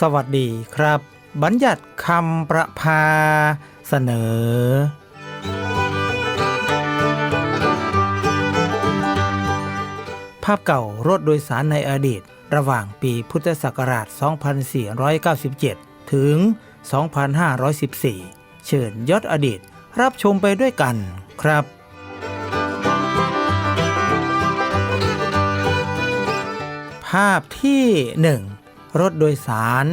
สวัสดีครับ บัญญัติคำประพาเสนอ ภาพเก่ารถโดยสารในอดีต ระหว่างปีพุทธศักราช 2497 ถึง 2514 เชิญยศอดีตรับชมไปด้วยกันครับภาพที่1 รถโดยสาร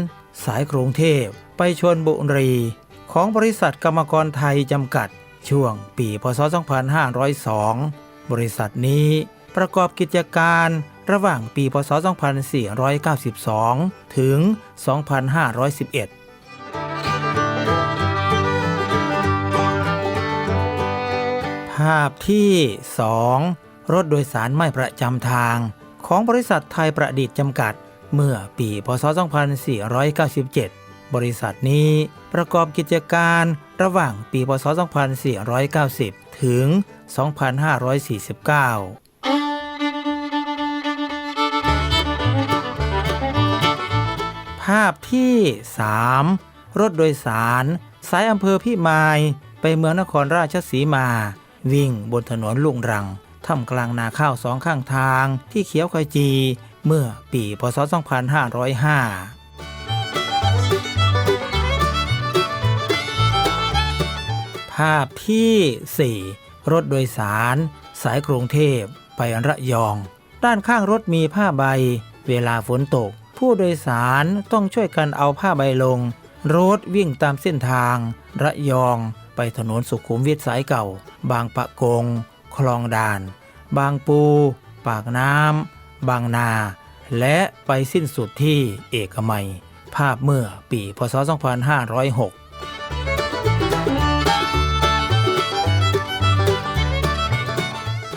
สายกรุงเทพไปชนบุรี ของบริษัทกรรมกรไทยจำกัด ช่วงปีพศ 2502 บริษัทนี้ประกอบกิจการระหว่างปีพศ 2492 ถึง 2511ภาพที่ 2 รถโดยสารไม่ประจำทาง ของบริษัทไทยประดิษฐ์จำกัด เมื่อปีพศ 2497 บริษัทนี้ประกอบกิจการระหว่างปีพศ 2490 ถึง 2549ภาพที่ 3 รถโดยสาร สายอำเภอพิมาย ไปเมืองนครราชสีมา วิ่งบนถนนลุงรังท่ามกลางนาข้าวสองข้างทางที่เขียวขจี เมื่อปีพศ 2505ภาพที่ 4 รถโดยสาร สายกรุงเทพไประยอง ด้านข้างรถมีผ้าใบ เวลาฝนตก ผู้โดยสารต้องช่วยกันเอาผ้าใบลง รถวิ่งตามเส้นทาง ระยอง ไปถนนสุขุมวิทสายเก่า บางปะกง คลองด่าน บางปู ปากน้ำ บางนา และไปสิ้นสุดที่เอกมัย ภาพเมื่อปีพศ 2506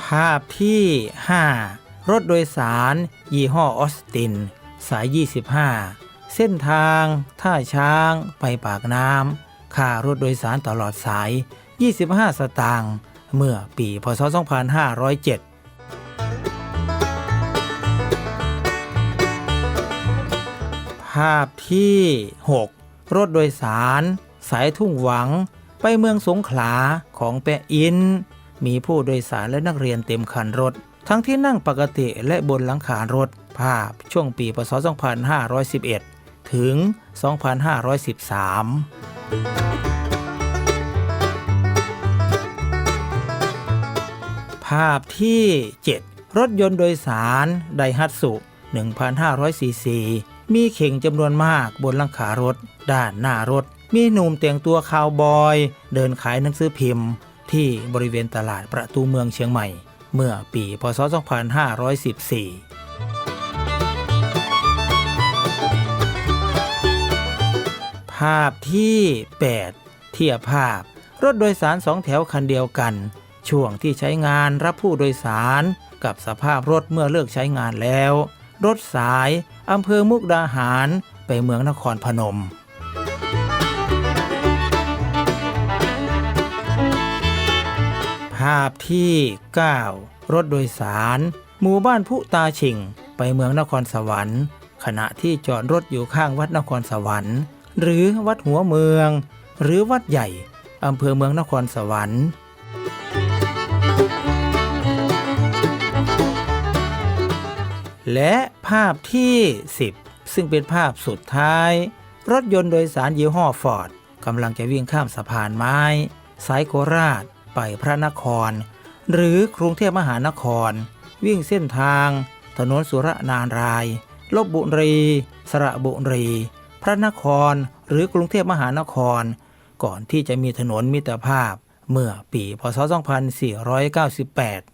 ภาพที่ 5 รถโดยสาร ยี่ห้อออสติน สาย 25 เส้นทาง ท่าช้าง ไปปากน้ำค่ารถโดยสารตลอดสาย 25 สตางค์ เมื่อปีพศ 2507 ภาพที่ 6 รถโดยสาร สายทุ่งหวัง ไปเมืองสงขลาของแปะอิน มีผู้โดยสารและนักเรียนเต็มคันรถ ทั้งที่นั่งปกติและบนหลังคารถ ภาพช่วงปีพศ 2511 ถึง 2513 ภาพที่ 7 รถยนต์โดยสารไดฮัตสุ 1,500ซีซี มีเข่งจำนวนมากบนหลังคารถ ด้านหน้ารถ มีหนุ่มแต่งตัวคาวบอย เดินขายหนังสือพิมพ์ ที่บริเวณตลาดประตูเมืองเชียงใหม่ เมื่อปีพศ 2514ภาพที่ 8 เทียบภาพ รถโดยสารสองแถวคันเดียวกัน ช่วงที่ใช้งานรับผู้โดยสาร กับสภาพรถเมื่อเลิกใช้งานแล้ว รถสาย อำเภอมุกดาหาร ไปเมืองนครพนม ภาพที่ 9 รถโดยสาร หมู่บ้านผู้ตาชิง ไปเมืองนครสวรรค์ ขณะที่จอดรถอยู่ข้างวัดนครสวรรค์ หรือวัดหัวเมือง หรือวัดใหญ่อำเภอเมืองนครสวรรค์ และภาพที่ 10 ซึ่งเป็นภาพสุดท้าย รถยนต์โดยสารยี่ห้อฟอร์ดกำลังจะวิ่งข้ามสะพานไม้ สายโคราช ไปพระนคร หรือกรุงเทพมหานคร วิ่งเส้นทาง ถนนสุรนาราย ลบบุรี สระบุรี พระนครหรือกรุงเทพมหานคร ก่อนที่จะมีถนนมิตรภาพเมื่อปีพศ 2498